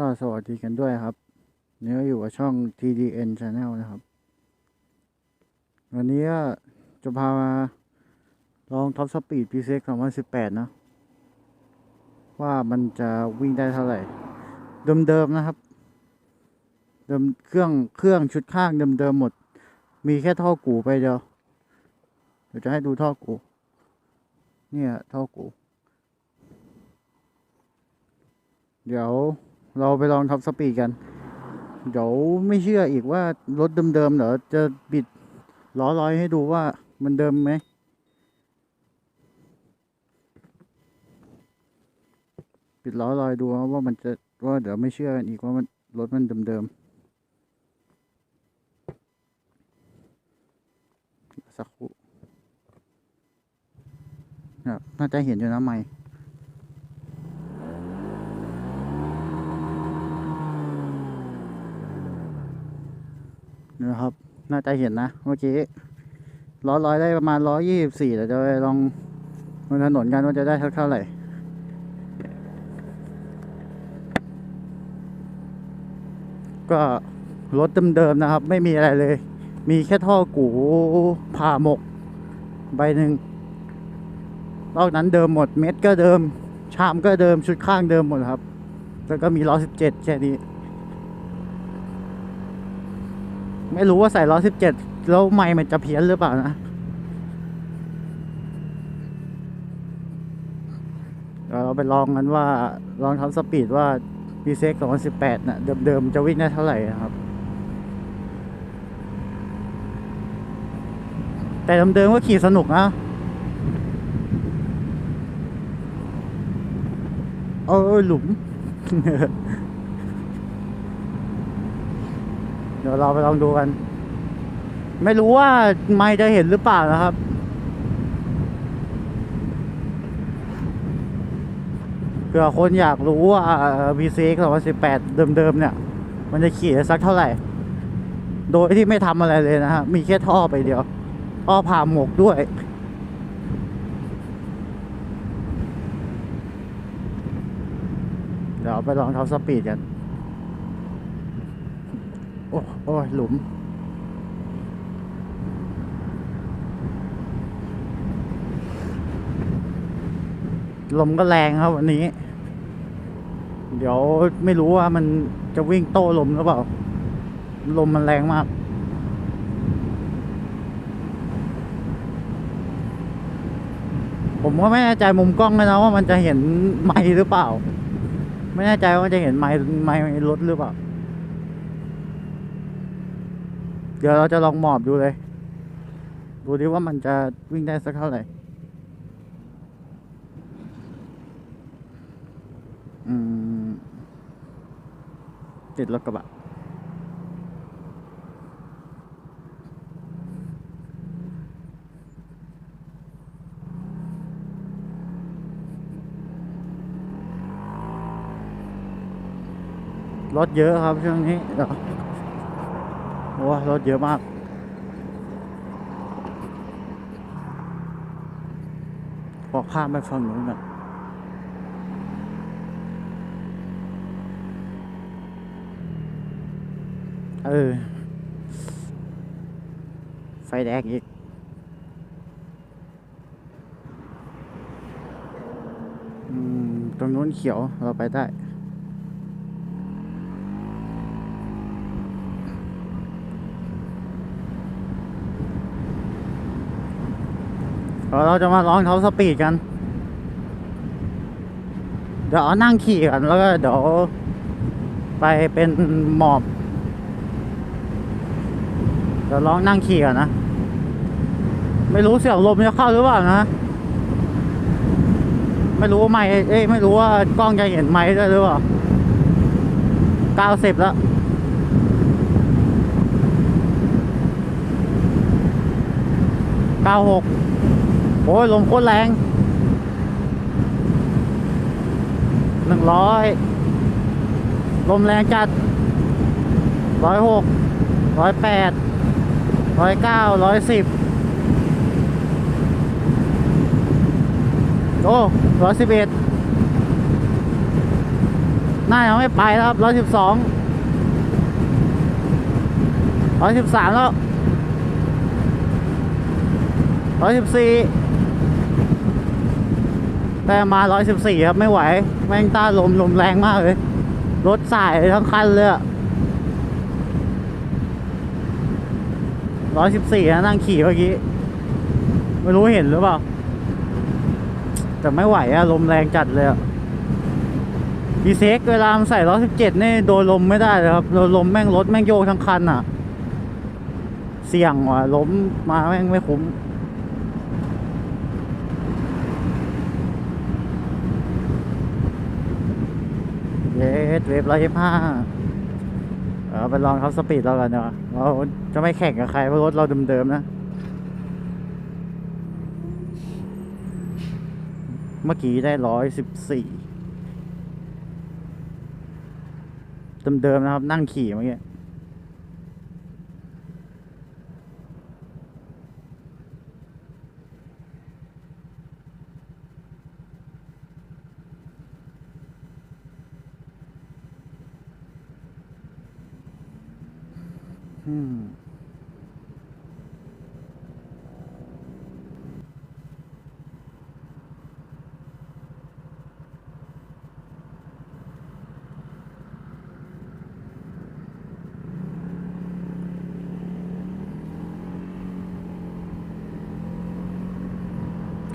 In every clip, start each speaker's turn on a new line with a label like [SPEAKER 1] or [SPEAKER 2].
[SPEAKER 1] ก็สวัสดีกันด้วยครับนี่ก็อยู่กับช่อง TDN Channel นะครับ วันนี้ก็จะพามาลองท็อปสปีด PCX 2018 นะ ว่ามันจะวิ่งได้เท่าไหร่ เดิมๆนะครับเดิมเครื่องเครื่องชุดข้างเดิมๆหมด มีแค่ท่อกูไปเดียวเดี๋ยวจะให้ดูท่อกู เนี่ยท่อกู เดี๋ยว เราไปลองท็อปสปีดกัน เดี๋ยวไม่เชื่ออีกว่ารถเดิมๆเดี๋ยวจะบิดล้อลอยให้ดูว่ามันเดิมไหมปิดล้อลอยดูว่ามันจะว่าเดี๋ยวไม่เชื่อกันอีกว่ามันรถมันเดิมๆสักครู่น่าจะเห็นอยู่นะไม่ นะครับ น่าจะเห็นนะเมื่อกี้ล้อร้อยได้ประมาณร้อยยี่สิบสี่เดี๋ยวจะไปลองบนถนนกันว่าจะได้เท่าเท่าไหร่ก็รถเดิมๆนะครับ ไม่มีอะไรเลย มีแค่ท่อกูผ่าหมก ใบหนึ่งนอกนั้นเดิมหมดเม็ดก็เดิม ชามก็เดิมชุดข้างเดิมหมดครับ แล้วก็มีล้อสิบเจ็ดแค่นี้ ไม่รู้ว่าใส่ล้อสิบเจ็ดแล้วไม่มันจะเพี้ยนหรือเปล่านะเดี๋ยวเราไปลองกันว่าลองทำสปีดว่า p ีเซ็กสองพันสิบแปดน่ะเดิมๆจะวิ่งได้เท่าไหร่นะครับ แต่เดิมๆก็ขี่สนุกนะเออหลุม เดี๋ยวเราไปลองดูกัน ไม่รู้ว่าไม่จะเห็นหรือเปล่านะครับ เผื่อคนอยากรู้ว่า VCX 2018 เดิมๆเนี่ย มันจะขี่สักเท่าไหร่ โดยที่ไม่ทำอะไรเลยนะฮะ มีแค่ท่อไปเดียวท่อผ่าหมกด้วยเดี๋ยวไปลองท็อปสปีดกัน อ้โอ้ยหลุม ลมก็แรงครับวันนี้ เดี๋ยวไม่รู้ว่ามันจะวิ่งโต้ลมหรือเปล่า ลมมันแรงมากผมก็ไม่แน่ใจมุมกล้องเลยนะว่ามันจะเห็นไม้หรือเปล่า ไม่แน่ใจว่าจะเห็นไม้ไม้รถหรือเปล่า เดี๋ยวเราจะลองหมอบดูเลย ดูดิว่ามันจะวิ่งได้สักเท่าไหร่ อืม ติดรถกระบะรถเยอะครับช่วงนี้เดี๋ยว โอ้รถเยอะมาก พอข้ามไปฝั่งนู้นอะเออ ไฟแดงอีกอืมตรงนู้นเขียวเราไปได้ เดี๋ยวเราจะมาลองเท้าสปีดกัน เดี๋ยวนั่งขี่กันแล้วก็เดี๋ยวไปเป็นหมอบ เดี๋ยวลองนั่งขี่ก่อนนะ ไม่รู้เสียงลมจะเข้าหรือเปล่านะ ไม่รู้ว่าไม่เอ้ยไม่รู้ว่ากล้องจะเห็นไม้ได้หรือเปล่าเก้าสิบแล้วเก้าหก โอ้ยลมโคตรแรงหนึ่งร้อยลมแรงจัดร้อยหกร้อยแปดร้อยเก้าร้อยสิบโอ้ร้อยสิบเอ็ดน่าจะไม่ไปแล้วครับร้อยสิบสองร้อยสิบสามแล้วร้อยสิบสี่ แต่มาร้อยสิบสี่ครับไม่ไหว แม่งต้านลมลมแรงมากเลย รถสายทั้งคันเลยร้อยสิบสี่นะนั่งขี่เมื่อกี้ ไม่รู้เห็นหรือเปล่า แต่ไม่ไหวอะลมแรงจัดเลยอะพีเซ็กเวลามใส่ร้อยสิบเจ็ดนี่โดนลมไม่ได้เลยครับโดนลมแม่งรถแม่งโยกทั้งคันอะเสี่ยงว่ะล้มมาแม่งไม่คุ้ม เยสเวฟร้อยยี่ห้าเอาไปลองทับสปีดเรากันเนาะเราจะไม่แข่งกับใครเพราะรถเราเดิมๆนะ เมื่อกี้ได้ร้อยสิบสี่เดิมๆนะครับ นั่งขี่เมื่อกี้ อืม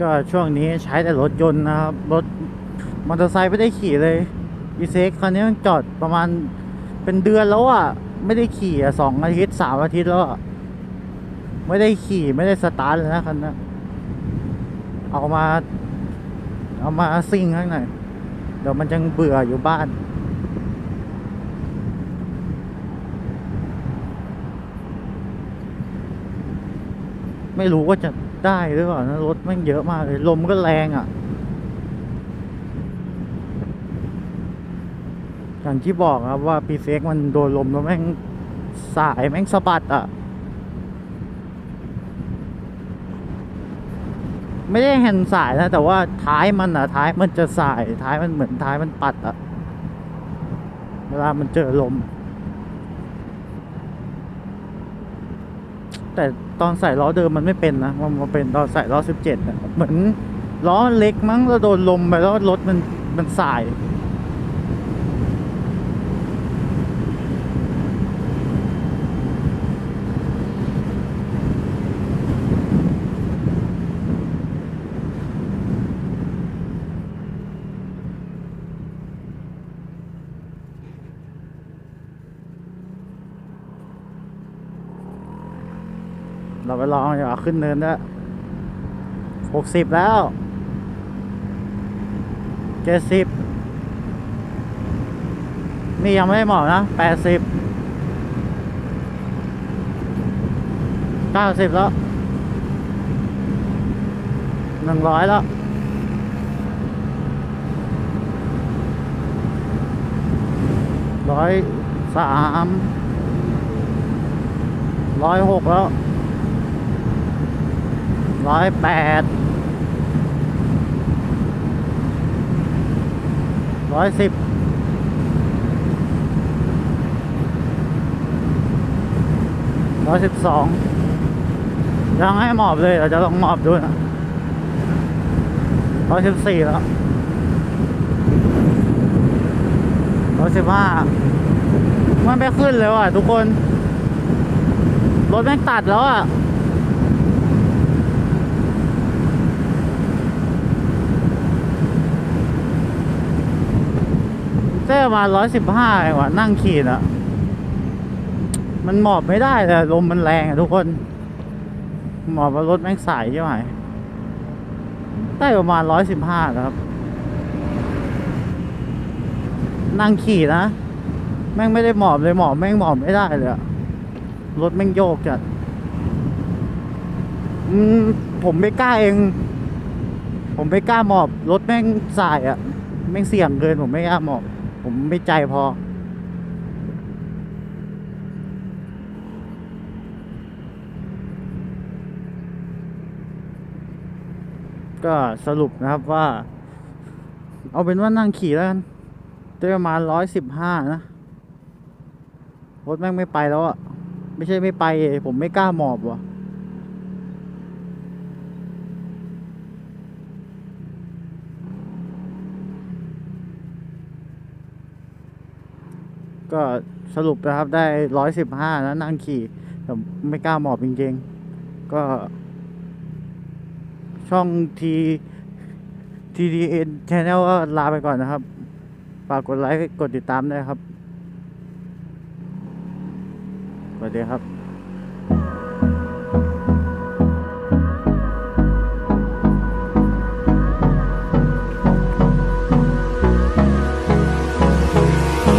[SPEAKER 1] ก็ช่วงนี้ใช้แต่รถยนต์นะครับ รถมอเตอร์ไซค์ไม่ได้ขี่เลยอีเซ็กคันนี้มันจอดประมาณเป็นเดือนแล้วอะ ไม่ได้ขี่อะสองอาทิตย์สามอาทิตย์แล้วไม่ได้ขี่ไม่ได้สตาร์ทเลยนะคันนี้เอามา เอามาซิ่งข้างในเดี๋ยวมันจะเบื่ออยู่บ้าน ไม่รู้ว่าจะได้หรือเปล่านะรถแม่งเยอะมากเลยลมก็แรงอะ อย่างที่บอกครับว่าปีเฟกมันโดนลมแล้วแม่งสายแม่งสะบัดอะ ไม่ได้เห็นสายนะ แต่ว่าท้ายมันอะ ท้ายมันจะสายท้ายมันเหมือนท้ายมันปัดอะ เวลามันเจอลม แต่ตอนใส่ล้อเดิมมันไม่เป็นนะมันมาเป็นตอนใส่ล้อสิบเจ็ดเหมือนล้อเล็กมั้งแล้วโดนลมไปแล้วรถมันมันสาย เราไปลองอย่าขึ้นเนินด้วยหกสิบแล้วเจ็ดสิบนี่ยังไม่ได้หมอกนะแปดสิบเก้าสิบแล้วหนึ่งร้อยแล้วร้อยสามร้อยหกแล้ว ร้อยแปดร้อยสิบร้อยสิบสองยังให้หมอบเลยเราจะลองหมอบดูนะร้อยสิบสี่แล้วร้อยสิบห้ามันไม่ขึ้นเลยว่ะทุกคน รถแม่งตัดแล้วอะ เต้ประมาณร้อยสิบห้าเองว่ะนั่งขี่อะมันหมอบไม่ได้เลยลมมันแรงอะทุกคน หมอบรถแม่งสายใช่ไหมได้ประมาณร้อยสิบห้าครับ นั่งขี่นะ แม่งไม่ได้หมอบเลยหมอบแม่งหมอบไม่ได้เลยอะรถแม่งโยกจัดผมไม่กล้าเอง ผมไม่กล้าหมอบ รถแม่งสายอะแม่งเสี่ยงเกินผมไม่กล้าหมอบ ผมไม่ใจพอ ก็สรุปนะครับว่า เอาเป็นว่านั่งขี่แล้วกันได้ประมาณร้อยสิบห้านะรถแม่งไม่ไปแล้วอะไม่ใช่ไม่ไป ผมไม่กล้าหมอบว่ะ ก็สรุปนะครับได้ร้อยสิบห้าแล้วนั่งขี่แต่ไม่กล้าหมอบจริงๆ ก็ช่องที TDN Channel ก็ลาไปก่อนนะครับ ฝากกดไลค์ กดติดตามด้วยครับสวัสดีครับ